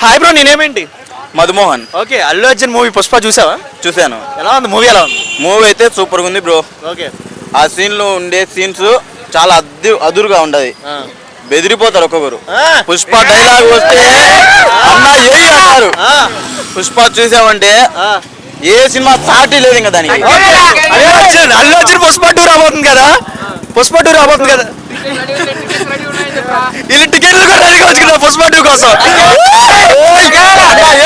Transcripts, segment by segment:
Hi bro నేనేమేంటి? Madhumohan. Okay Allu Arjun movie Pushpa చూసావా? చూశాను. ఎలా ఉంది? మూవీ ఎలా ఉంది? మూవీ అయితే సూపర్ ఉంది బ్రో ఓకే ఆ సీన్లో ఉండే సీన్స్ చాలా అద్దు అదురుగా ఉండదు. బెదిరిపోతారు ఒక్కొక్కరు. పుష్ప డైలాగ్ వస్తే అన్న ఏ అంటారు. పుష్ప చూసామంటే ఏ సినిమా సాటి లేదు ఇంకా దానికి. అల్లు అర్జున్ పుష్ప టూ రాబోతుంది కదా? పుష్ప టూ రాబోతుంది కదా? వీళ్ళు టికెట్లు పుష్ప టూ కోసం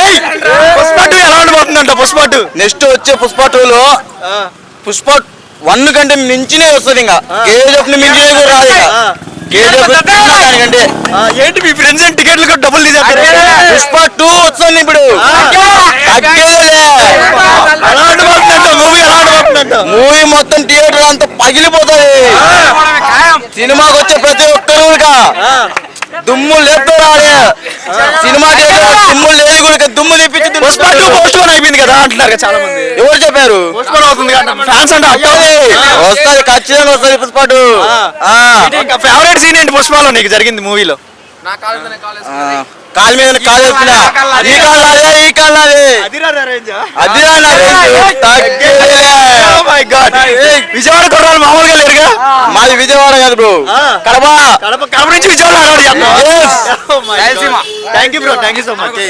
ఏయ్! పుష్ప టూ ఎలా ఉండబోతుందంట పుష్ప టూ నెక్స్ట్ వచ్చే పుష్ప టూ లో పుష్ప వన్ కంటే మించినే వస్తుంది ఇంకా. కేజీఎఫ్ని మించినే కూడా రాదు ఇంకా. ఏంటి మీ ఫ్రెండ్స్ టికెట్లు కూడా డబ్బులు తీసేస్తారు. పుష్ప టూ వస్తుంది ఇప్పుడు. మూవీ మొత్తం థియేటర్ అంతా పగిలిపోతుంది. సినిమాకి వచ్చే ప్రతి ఒక్కరు దుమ్ము ఆడే సినిమా థియేటర్ దుమ్ము లేని కూడా దుమ్ము లేపించి పుష్ప టూ పోస్ట్ పోన్ అయిపోయింది కదా అంటున్నారు చాలా మంది. ఎవరు చెప్పారు? అవుతుంది ఫ్యాన్స్ అంటే వస్తది వస్తది ఖచ్చితంగా వస్తది పుష్ప టూ ఫేవరెట్ సీన్ ఏంటి పుష్పలో నీకు జరిగింది మూవీలో. కాలు మీద కాలు వేసుకున్నా. ఈ కాలు అదే ఈ కాలు అదే. అది నా range. తగ్గేదేలే. విజయవాడ కుర్రాలు మామూలుగా లేరుగా మాది విజయవాడ కాదు బ్రో. కడప. కడప కడప నుంచి Vijayawada. Thank you bro thank you so much